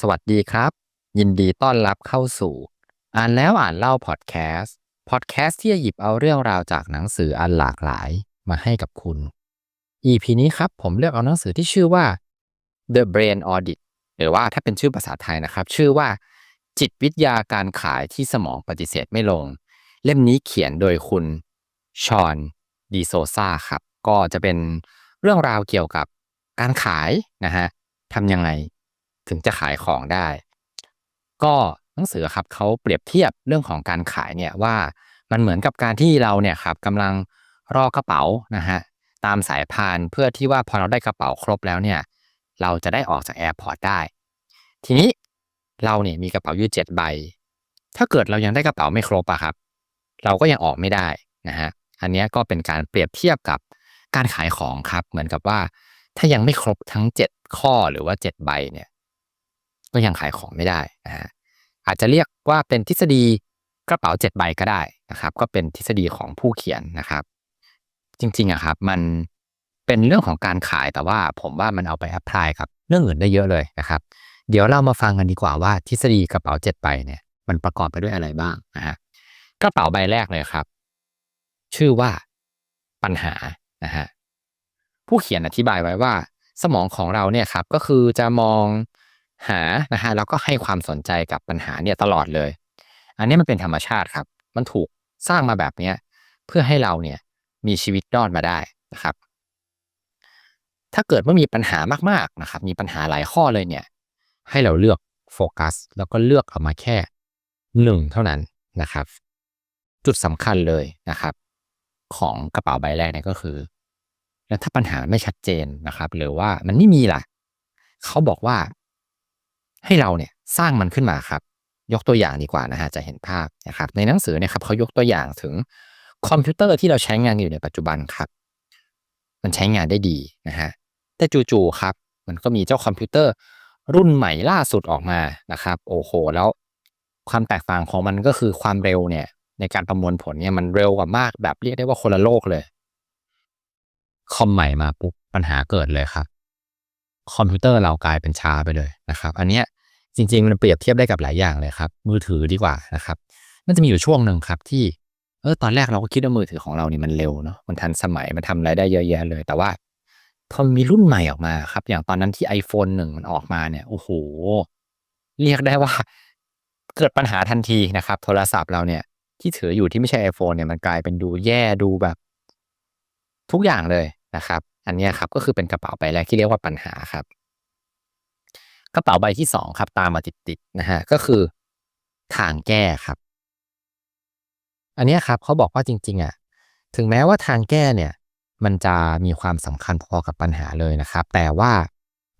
สวัสดีครับ ยินดีต้อนรับเข้าสู่ อ่านแล้วอ่านเล่าพอดแคสต์พอดแคสต์ที่จะหยิบเอาเรื่องราวจากหนังสืออันหลากหลายมาให้กับคุณ EP นี้ครับผมเลือกเอาหนังสือที่ชื่อว่า The Brain Audit หรือว่าถ้าเป็นชื่อภาษาไทยนะครับ ชื่อว่า จิตวิทยาการขายที่สมองปฏิเสธไม่ลง เล่มนี้เขียนโดยคุณชอนดีโซซาครับ ก็จะเป็นเรื่องราวเกี่ยวกับการขายนะฮะทำยังไง ถึงจะขายของได้ ก็หนังสือครับเขาเปรียบเทียบเรื่องของการขายเนี่ยว่ามันเหมือนกับการที่เราเนี่ยครับกำลังรอกระเป๋านะฮะตามสายพานเพื่อที่ว่าพอเราได้กระเป๋าครบแล้วเนี่ยเราจะได้ออกจากแอร์พอร์ตได้ ทีนี้เราเนี่ยมีกระเป๋าอยู่เจ็ดใบ ถ้าเกิดเรายังได้กระเป๋าไม่ครบอะครับ เราก็ยังออกไม่ได้นะฮะอันนี้ก็เป็นการเปรียบเทียบกับการขายของครับ เหมือนกับว่าถ้ายังไม่ครบทั้ง 7 ข้อหรือว่า 7 ใบเนี่ย ก็ยังขายของไม่ได้นะฮะอาจจะเรียกว่าเป็นทฤษฎีกระเป๋า7ใบก็ได้นะครับ ก็เป็นทฤษฎีของผู้เขียนนะครับ จริงๆอะครับ มันเป็นเรื่องของการขายแต่ว่าผมว่ามันเอาไปแอพพลายกับเรื่องอื่นได้เยอะเลยนะครับ เดี๋ยวเรามาฟังกันดีกว่าว่าทฤษฎีกระเป๋า7ใบเนี่ยมันประกอบไปด้วยอะไรบ้างนะฮะกระเป๋าใบแรกเลยครับ ชื่อว่าปัญหานะฮะผู้เขียนอธิบายไว้ว่า สมองของเราเนี่ยครับก็คือจะมอง หานะฮะแล้วก็ให้ความสนใจกับปัญหาเนี่ยตลอดเลย อันนี้มันเป็นธรรมชาติครับ มันถูกสร้างมาแบบเนี้ยเพื่อให้เราเนี่ยมีชีวิตรอดมาได้นะครับ ถ้าเกิดว่ามีปัญหามากๆนะครับ มีปัญหาหลายข้อเลยเนี่ย ให้เราเลือกโฟกัส แล้วก็เลือกออกมาแค่หนึ่งเท่านั้นนะครับ จุดสำคัญเลยนะครับ ของกระเป๋าใบแรกเนี่ยก็คือ แล้วถ้าปัญหาไม่ชัดเจนนะครับ หรือว่ามันไม่มีล่ะ เขาบอกว่า ให้เราเนี่ยสร้างมันขึ้นมาครับ ยกตัวอย่างดีกว่านะฮะจะเห็นภาพนะครับในหนังสือเนี่ยครับเขายกตัวอย่างถึงคอมพิวเตอร์ที่เราใช้งานอยู่ในปัจจุบันครับ มันใช้งานได้ดีนะฮะแต่จู่ๆครับ มันก็มีเจ้าคอมพิวเตอร์รุ่นใหม่ล่าสุดออกมานะครับ โอ้โห แล้วความแตกต่างของมันก็คือความเร็วเนี่ย ในการประมวลผลเนี่ยมันเร็วกว่ามากแบบเรียกได้ว่าคนละโลกเลย คอมใหม่มาปุ๊บปัญหาเกิดเลยครับ คอมพิวเตอร์เรากลายเป็นช้าไปเลยนะครับ อันเนี้ยจริง ๆ มันเปรียบเทียบได้กับหลายอย่างเลยครับ มือถือดีกว่านะครับ มันจะมีอยู่ช่วงหนึ่งครับที่เออตอนแรกเราก็คิดว่ามือถือของเรานี่มันเร็วเนาะมันทันสมัยมันทำอะไรได้เยอะแยะเลย แต่ว่าพอมีรุ่นใหม่ออกมาครับ อย่างตอนนั้นที่ iPhone หนึ่งมันออกมาเนี่ยโอ้โห เรียกได้ว่า เกิดปัญหาทันทีนะครับ โทรศัพท์เราเนี่ย ที่ถืออยู่ที่ไม่ใช่ iPhone เนี่ยมันกลายเป็นดูแย่ดูแบบ ทุกอย่างเลยนะครับ อันนี้ครับก็คือเป็นกระเป๋าใบแรกที่เรียกว่าปัญหาครับ กระเป๋าใบที่สองครับตามมาติดๆนะฮะก็คือทางแก้ครับ อันนี้ครับเขาบอกว่าจริงๆอะถึงแม้ว่าทางแก้เนี่ยมันจะมีความสำคัญพอกับปัญหาเลยนะครับ แต่ว่า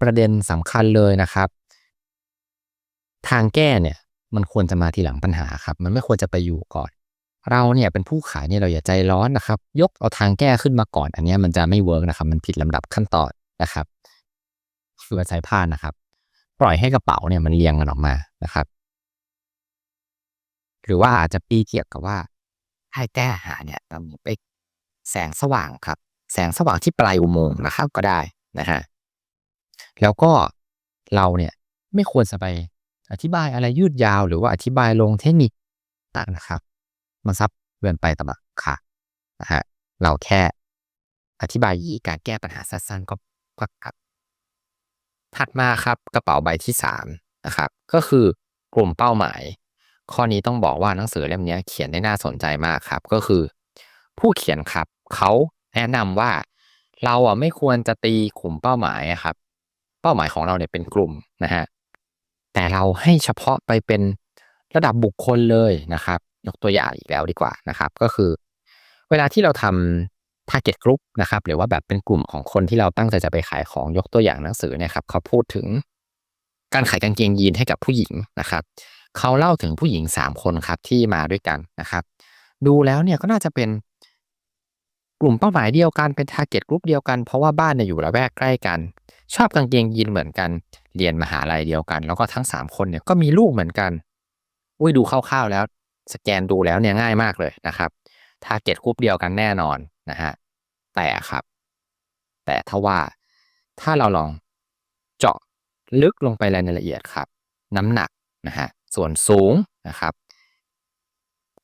ประเด็นสำคัญเลยนะครับ ทางแก้เนี่ยมันควรจะมาทีหลังปัญหาครับ มันไม่ควรจะไปอยู่ก่อน เราเนี่ยเป็นผู้ขายเนี่ยเราอย่าใจร้อนนะครับ ยกเอาทางแก้ขึ้นมาก่อน อันนี้มันจะไม่เวิร์กนะครับ มันผิดลำดับขั้นตอนนะครับคือสายพานนะครับ ปล่อยให้กระเป๋าเนี่ยมันเรียงกันออกมานะครับ หรือว่าอาจจะปีเกี่ยวกับว่าให้แก้หาเนี่ยเรามีไปแสงสว่างครับ แสงสว่างที่ปลายอุโมงค์นะครับก็ได้นะฮะแล้วก็เราเนี่ยไม่ควรจะไปอธิบายอะไรยืดยาว หรือว่าอธิบายลงเทคนิคต่างนะครับ มันซับเกินไปตบักค่ะนะฮะเราแค่อธิบายวิธีการแก้ปัญหาสั้นๆก็ก็ครับถัดมาครับกระเป๋าใบที่สามนะครับก็คือกลุ่มเป้าหมาย ข้อนี้ต้องบอกว่าหนังสือเล่มนี้เขียนได้น่าสนใจมากครับ ก็คือ ผู้เขียนครับเขาแนะนำว่าเราอะไม่ควรจะตีกลุ่มเป้าหมายครับ เป้าหมายของเราเนี่ยเป็นกลุ่มนะฮะแต่เราให้เฉพาะไปเป็นระดับบุคคลเลยนะครับ ยกตัวอย่างอีกแล้วดีกว่านะครับ ก็คือ เวลาที่เราทำ target group นะครับ หรือว่าแบบเป็นกลุ่มของคนที่เราตั้งใจจะไปขายของยกตัวอย่างหนังสือเนี่ยครับเขาพูดถึงการขายกางเกงยีนให้กับผู้หญิงนะครับ เขาเล่าถึงผู้หญิงสามคนครับที่มาด้วยกันนะครับ ดูแล้วเนี่ยก็น่าจะเป็นกลุ่มเป้าหมายเดียวกันเป็น target group เดียวกันเพราะว่าบ้านเนี่ยอยู่ละแวกใกล้กัน ชอบกางเกงยีนเหมือนกัน เรียนมหาลัยเดียวกัน แล้วก็ทั้งสามคนเนี่ยก็มีลูกเหมือนกันอุ้ยดูคร่าวๆแล้ว สแกนดูแล้วเนี่ยง่ายมากเลยนะครับทาร์เก็ตกรุ๊ปเดียวกันแน่นอนนะฮะแต่ครับ แต่ถ้าว่าถ้าเราลองเจาะลึกลงไปรายละเอียดครับ น้ำหนักนะฮะส่วนสูงนะครับ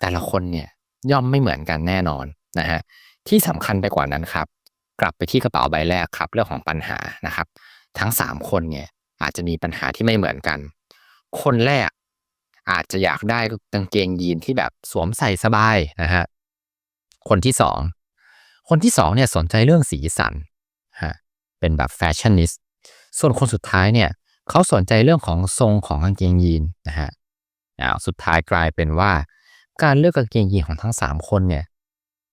แต่ละคนเนี่ยย่อมไม่เหมือนกันแน่นอนนะฮะที่สำคัญไปกว่านั้นครับ กลับไปที่กระเป๋าใบแรกครับ เรื่องของปัญหานะครับ ทั้งสามคนเนี่ยอาจจะมีปัญหาที่ไม่เหมือนกัน คนแรก อาจจะอยากได้กางเกงยีนที่แบบสวมใส่สบายนะฮะคนที่สองคนที่สองเนี่ยสนใจเรื่องสีสันฮะเป็นแบบแฟชั่นนิสส่วนคนสุดท้ายเนี่ยเขาสนใจเรื่องของทรงของกางเกงยีนนะฮะอ้าวสุดท้ายกลายเป็นว่า การเลือกกางเกงยีนของทั้งสามคนเนี่ย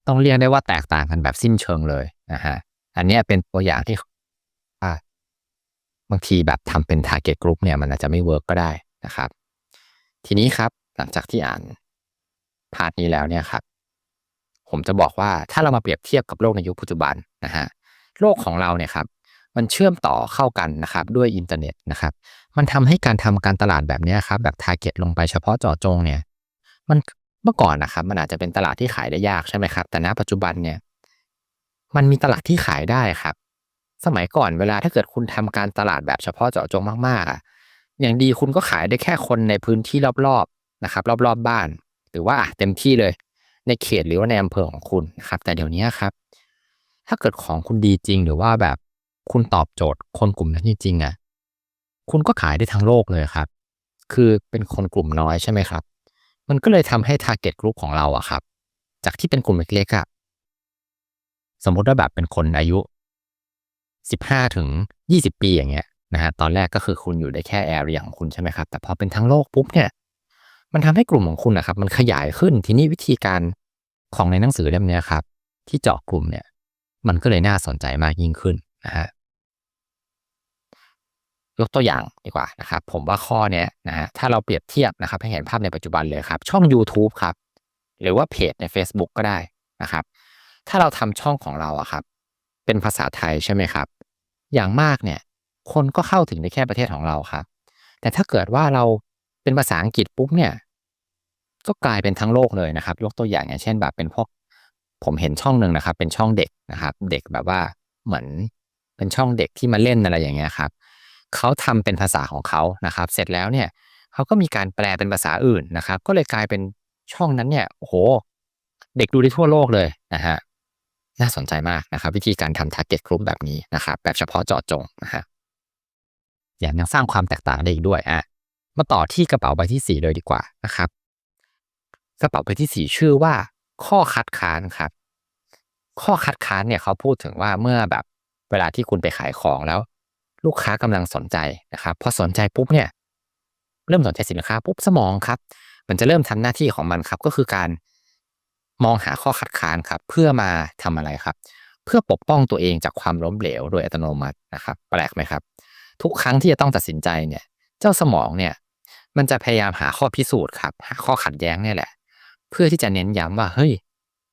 ต้องเรียกได้ว่าแตกต่างกันแบบสิ้นเชิงเลยนะฮะอันนี้เป็นตัวอย่างที่อ่าบางทีแบบทำเป็น target group เนี่ยมันอาจจะไม่เวิร์กก็ได้นะครับ ทีนี้ครับหลังจากที่อ่านพาร์ทนี้แล้วเนี่ยครับผมจะบอกว่าถ้าเรามาเปรียบเทียบกับโลกในยุคปัจจุบันนะฮะโลกของเราเนี่ยครับมันเชื่อมต่อเข้ากันนะครับด้วยอินเทอร์เน็ตนะครับมันทำให้การทำการตลาดแบบนี้ครับแบบทาร์เก็ตลงไปเฉพาะเจาะจงเนี่ยมันเมื่อก่อนนะครับมันอาจจะเป็นตลาดที่ขายได้ยากใช่ไหมครับ แต่ณปัจจุบันเนี่ยมันมีตลาดที่ขายได้ครับ สมัยก่อนเวลาถ้าเกิดคุณทำการตลาดแบบเฉพาะเจาะจงมากๆอะ อย่างดีคุณก็ขายได้แค่คนในพื้นที่รอบๆนะครับ รอบๆบบ้าน หรือว่าเต็มที่เลย ในเขตหรือว่าในอำเภอของคุณนะครับ แต่เดี๋ยวนี้ครับ ถ้าเกิดของคุณดีจริง หรือว่าแบบคุณตอบโจทย์คนกลุ่มนั้นจริงๆอะคุณก็ขายได้ทั้งโลกเลยครับ คือเป็นคนกลุ่มน้อยใช่ไหมครับ มันก็เลยทำให้ target group ของเราอะครับ จากที่เป็นกลุ่มเล็กๆอะสมมติว่าแบบเป็นคนอายุ 15 ถึง 20 ปีอย่างเงี้ย นะฮะตอนแรกก็คือคุณอยู่ได้แค่แอเรียของคุณใช่ไหมครับ แต่พอเป็นทั้งโลกปุ๊บเนี่ย มันทำให้กลุ่มของคุณนะครับ มันขยายขึ้นทีนี้วิธีการของในหนังสือเล่มนี้ครับ ที่เจาะกลุ่มเนี่ย มันก็เลยน่าสนใจมากยิ่งขึ้นนะฮะยกตัวอย่างดีกว่านะครับ ผมว่าข้อเนี้ยนะฮะถ้าเราเปรียบเทียบนะครับ ให้เห็นภาพในปัจจุบันเลยครับ ช่อง YouTube ครับ หรือว่าเพจใน Facebook ก็ได้นะครับ ถ้าเราทำช่องของเราอะครับ เป็นภาษาไทยใช่ไหมครับ อย่างมากเนี่ย คนก็เข้าถึงได้แค่ประเทศของเราครับ แต่ถ้าเกิดว่าเราเป็นภาษาอังกฤษปุ๊บเนี่ย ก็กลายเป็นทั้งโลกเลยนะครับ ยกตัวอย่างอย่างเช่นแบบเป็นพวกผมเห็นช่องหนึ่งนะครับ เป็นช่องเด็กนะครับ เด็กแบบว่าเหมือนเป็นช่องเด็กที่มาเล่นอะไรอย่างเงี้ยครับเขาทำเป็นภาษาของเขานะครับ เสร็จแล้วเนี่ยเขาก็มีการแปลเป็นภาษาอื่นนะครับ ก็เลยกลายเป็นช่องนั้นเนี่ยโอ้โห เด็กดูได้ทั่วโลกเลยนะฮะน่าสนใจมากนะครับ วิธีการทำ target group แบบนี้นะครับ แบบเฉพาะเจาะจงนะฮะ ย่างยังสร้างความแตกต่างได้อีกด้วยอะมาต่อที่กระเป๋าใบที่ 4 เลยดีกว่านะครับ กระเป๋าใบที่ 4 ชื่อว่า ข้อคัดค้านครับ ข้อคัดค้านเนี่ยเขาพูดถึงว่าเมื่อแบบเวลาที่คุณไปขายของแล้ว ลูกค้ากำลังสนใจนะครับพอสนใจปุ๊บเนี่ย เริ่มสนใจสินค้าปุ๊บสมองครับ มันจะเริ่มทำหน้าที่ของมันครับ ก็คือการมองหาข้อคัดค้านครับ เพื่อมาทำอะไรครับ เพื่อปกป้องตัวเองจากความล้มเหลวโดยอัตโนมัตินะครับ แปลกไหมครับ ทุกครั้งที่จะต้องตัดสินใจเนี่ย เจ้าสมองเนี่ยมันจะพยายามหาข้อพิสูจน์ครับหาข้อขัดแย้งเนี่ยแหละ เพื่อที่จะเน้นย้ำว่าเฮ้ย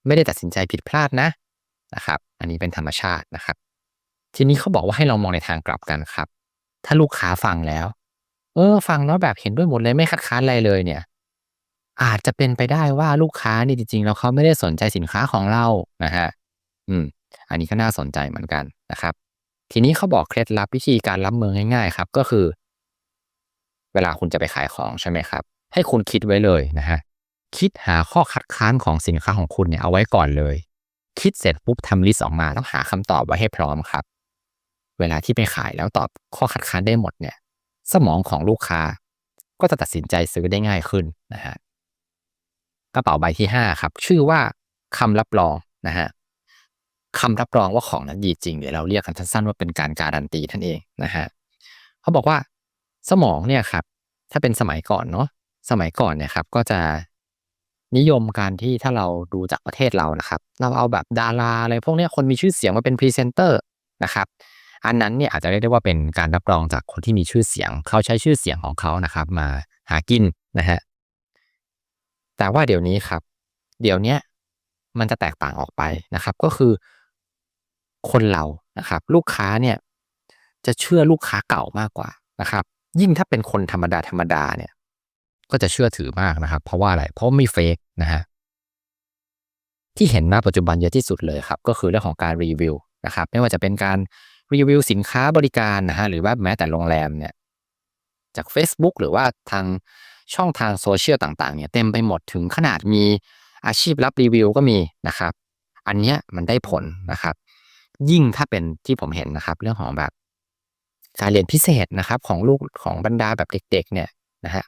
ไม่ได้ตัดสินใจผิดพลาดนะนะครับ อันนี้เป็นธรรมชาตินะครับ ทีนี้เขาบอกว่าให้เรามองในทางกลับกันครับ ถ้าลูกค้าฟังแล้ว เออ ฟังแล้วแบบเห็นด้วยหมดเลยไม่คัดค้านอะไรเลยเนี่ย อาจจะเป็นไปได้ว่าลูกค้านี่จริงๆแล้วเขาไม่ได้สนใจสินค้าของเรานะฮะอืม อันนี้ก็น่าสนใจเหมือนกันนะครับ ทีนี้เขาบอกเคล็ดลับวิธีการรับมือง่ายๆ ครับก็คือ เวลาคุณจะไปขายของใช่ไหมครับ ให้คุณคิดไว้เลยนะฮะคิดหาข้อคัดค้านของสินค้าของคุณเนี่ยเอาไว้ก่อนเลย คิดเสร็จปุ๊บทำลิสต์ออกมาต้องหาคำตอบไว้ให้พร้อมครับ เวลาที่ไปขายแล้วตอบข้อคัดค้านได้หมดเนี่ย สมองของลูกค้า ก็จะตัดสินใจซื้อได้ง่ายขึ้นนะฮะกระเป๋าใบที่ห้าครับ ชื่อว่าคำรับรองนะฮะ คำรับรองว่าของนั้นดีจริงเดี๋ยวเราเรียกกันสั้นๆว่าเป็นการการันตีท่านเองนะฮะเขาบอกว่าสมองเนี่ยครับ ถ้าเป็นสมัยก่อนเนาะสมัยก่อนเนี่ยครับก็จะนิยมการที่ถ้าเราดูจากประเทศเรานะครับ เราเอาแบบดาราอะไรพวกนี้คนมีชื่อเสียงมาเป็นพรีเซนเตอร์นะครับ อันนั้นเนี่ยอาจจะเรียกได้ว่าเป็นการรับรองจากคนที่มีชื่อเสียง เขาใช้ชื่อเสียงของเขานะครับ มาหากินนะฮะแต่ว่าเดี๋ยวนี้ครับ เดี๋ยวนี้มันจะแตกต่างออกไปนะครับ ก็คือ คนเรานะครับ ลูกค้าเนี่ยจะเชื่อลูกค้าเก่ามากกว่านะครับ ยิ่งถ้าเป็นคนธรรมดาธรรมดาเนี่ย ก็จะเชื่อถือมากนะครับ เพราะว่าอะไร เพราะไม่เฟกนะฮะที่เห็นณปัจจุบันเยอะที่สุดเลยครับ ก็คือเรื่องของการรีวิวนะครับ ไม่ว่าจะเป็นการรีวิวสินค้าบริการนะฮะหรือว่าแม้แต่โรงแรมเนี่ยจจาก Facebook หรือว่าทางช่องทางโซเชียลต่างๆเนี่ยเต็มไปหมดถึงขนาดมีอาชีพรับรีวิวก็มีนะครับ อันเนี้ยมันได้ผลนะครับ ยิ่งถ้าเป็นที่ผมเห็นนะครับ เรื่องของแบบการเรียนพิเศษนะครับ ของลูกของบรรดาแบบเด็ก ๆ เนี่ยนะฮะ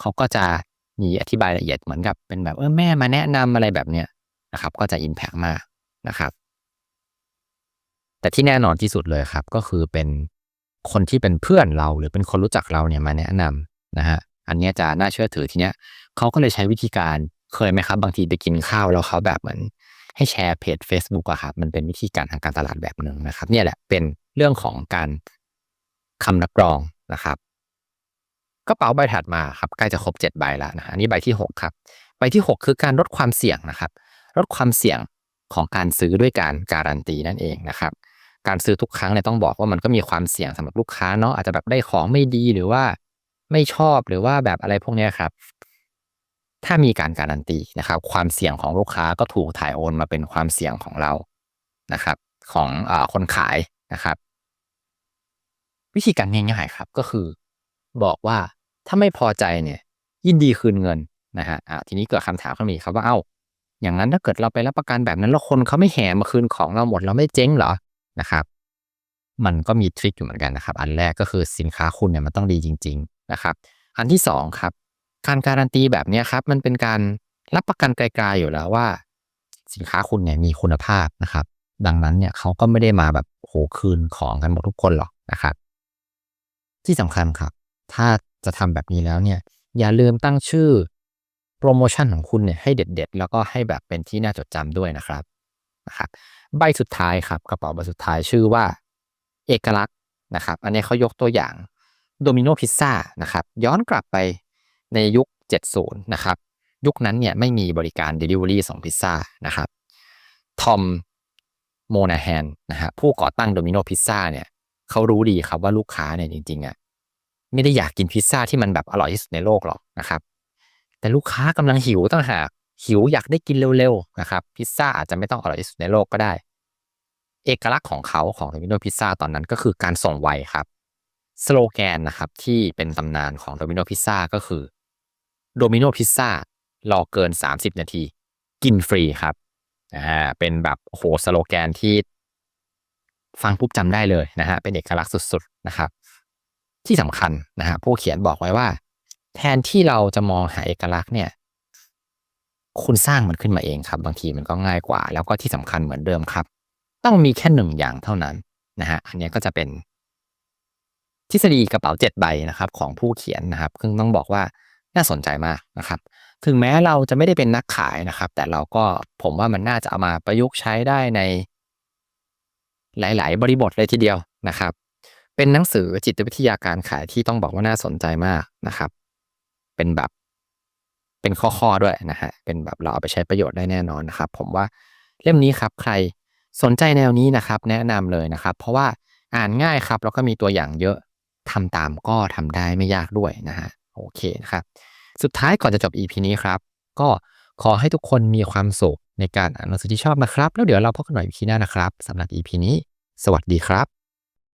เขาก็จะมีอธิบายละเอียดเหมือนกับเป็นแบบเออแม่มาแนะนำอะไรแบบเนี้ยนะครับ ก็จะอิมแพกมากนะครับ แต่ที่แน่นอนที่สุดเลยครับ ก็คือเป็นคนที่เป็นเพื่อนเราหรือเป็นคนรู้จักเราเนี่ยมาแนะนำนะฮะอันนี้จะน่าเชื่อถือทีเนี้ยเขาก็เลยใช้วิธีการเคยไหมครับ บางทีไปกินข้าวแล้วเขาแบบเหมือน ให้แชร์เพจ Facebook อะครับมันเป็นวิธีการทางการตลาดแบบหนึ่งนะครับ เนี่ยแหละเป็นเรื่องของการคำนักรองนะครับกระเป๋าใบถัดมาครับใกล้จะครบ 7 ใบแล้วนะอันนี้ใบที่ 6 ครับ ใบที่ 6 คือการลดความเสี่ยงนะครับ ลดความเสี่ยงของการซื้อด้วยการการันตีนั่นเองนะครับ การซื้อทุกครั้งเนี่ยต้องบอกว่ามันก็มีความเสี่ยงสำหรับลูกค้าเนาะอาจจะแบบได้ของไม่ดีหรือว่าไม่ชอบหรือว่าแบบอะไรพวกนี้ครับ ถ้ามีการการันตีนะครับ ความเสี่ยงของลูกค้าก็ถูกถ่ายโอนมาเป็นความเสี่ยงของเรานะครับ ของอคนขายนะครับ วิธีการง่ายๆครับก็คือ บอกว่าถ้าไม่พอใจเนี่ย ยินดีคืนเงินนะฮะทีนี้เกิดคำถามขึ้นมาอีกครับว่าเอ้า อย่างนั้นถ้าเกิดเราไปรับประกันแบบนั้น แล้วคนเขาไม่แห่มาคืนของเราหมดเราไม่เจ๊งเหรอนะครับมันก็มีทริคอยู่เหมือนกันนะครับ อันแรกก็คือสินค้าคุณเนี่ยมันต้องดีจริง ๆ นะครับ อันที่สองครับ การการันตีแบบนี้ครับ มันเป็นการรับประกันไกลๆอยู่แล้วว่า สินค้าคุณเนี่ยมีคุณภาพนะครับ ดังนั้นเนี่ยเขาก็ไม่ได้มาแบบโหคืนของกันหมดทุกคนหรอกนะครับ ที่สำคัญครับ ถ้าจะทำแบบนี้แล้วเนี่ย อย่าลืมตั้งชื่อโปรโมชั่นของคุณเนี่ยให้เด็ด ๆ แล้วก็ให้แบบเป็นที่น่าจดจำด้วยนะครับนะครับ ใบสุดท้ายครับ กระเป๋าใบสุดท้ายชื่อว่า เอกลักษณ์นะครับ อันนี้เขายกตัวอย่างโดมิโนพิซซ่านะครับ ย้อนกลับไป ในยุค 70 นะครับ ยุคนั้นเนี่ยไม่มีบริการ Delivery ส่งพิซซ่านะครับ ทอมโมนาแฮนนะฮะผู้ก่อตั้งโดมิโนพิซซ่าเนี่ยเขารู้ดีครับว่าลูกค้าเนี่ยจริงๆอะไม่ได้อยากกินพิซซ่าที่มันแบบอร่อยที่สุดในโลกหรอกนะครับ แต่ลูกค้ากำลังหิวตั้งหากหิวอยากได้กินเร็วๆนะครับ พิซซ่าอาจจะไม่ต้องอร่อยที่สุดในโลกก็ได้ เอกลักษณ์ของเขาของโดมิโนพิซซ่าตอนนั้นก็คือการส่งไวครับสโลแกนนะครับที่เป็นตำนานของโดมิโนพิซซ่าก็คือ โดมิโนพิซซ่ารอเกิน 30 นาที กินฟรีครับอ่าเป็นแบบโหสโลแกนที่ฟังปุ๊บจำได้เลยนะฮะเป็นเอกลักษณ์สุดๆนะครับ ที่สำคัญนะฮะผู้เขียนบอกไว้ว่า แทนที่เราจะมองหาเอกลักษณ์เนี่ย คุณสร้างมันขึ้นมาเองครับ บางทีมันก็ง่ายกว่า แล้วก็ที่สำคัญเหมือนเดิมครับ ต้องมีแค่หนึ่งอย่างเท่านั้นนะฮะอันนี้ก็จะเป็นทฤษฎีกระเป๋าเจ็ดใบนะครับ ของผู้เขียนนะครับซึ่งต้องบอกว่า น่าสนใจมากนะครับ ถึงแม้เราจะไม่ได้เป็นนักขายนะครับ แต่เราก็ผมว่ามันน่าจะเอามาประยุกต์ใช้ได้ใน หลาย ๆ บริบทเลยทีเดียวนะครับ เป็นหนังสือจิตวิทยาการขายที่ต้องบอกว่าน่าสนใจมากนะครับ เป็นแบบเป็นข้อๆด้วยนะฮะ เป็นแบบเราเอาไปใช้ประโยชน์ได้แน่นอนนะครับ ผมว่าเล่มนี้ครับ ใครสนใจแนวนี้นะครับ แนะนำเลยนะครับ เพราะว่าอ่านง่ายครับแล้วก็มีตัวอย่างเยอะทำตามก็ทำได้ไม่ยากด้วยนะฮะ โอเคนะครับ สุดท้ายก่อนจะจบ EP นี้ครับ ก็ขอให้ทุกคนมีความสุขในการอ่านหนังสือที่ชอบนะครับ แล้วเดี๋ยวเราพบกันใหม่ EP หน้านะครับสำหรับ EP นี้ สวัสดีครับ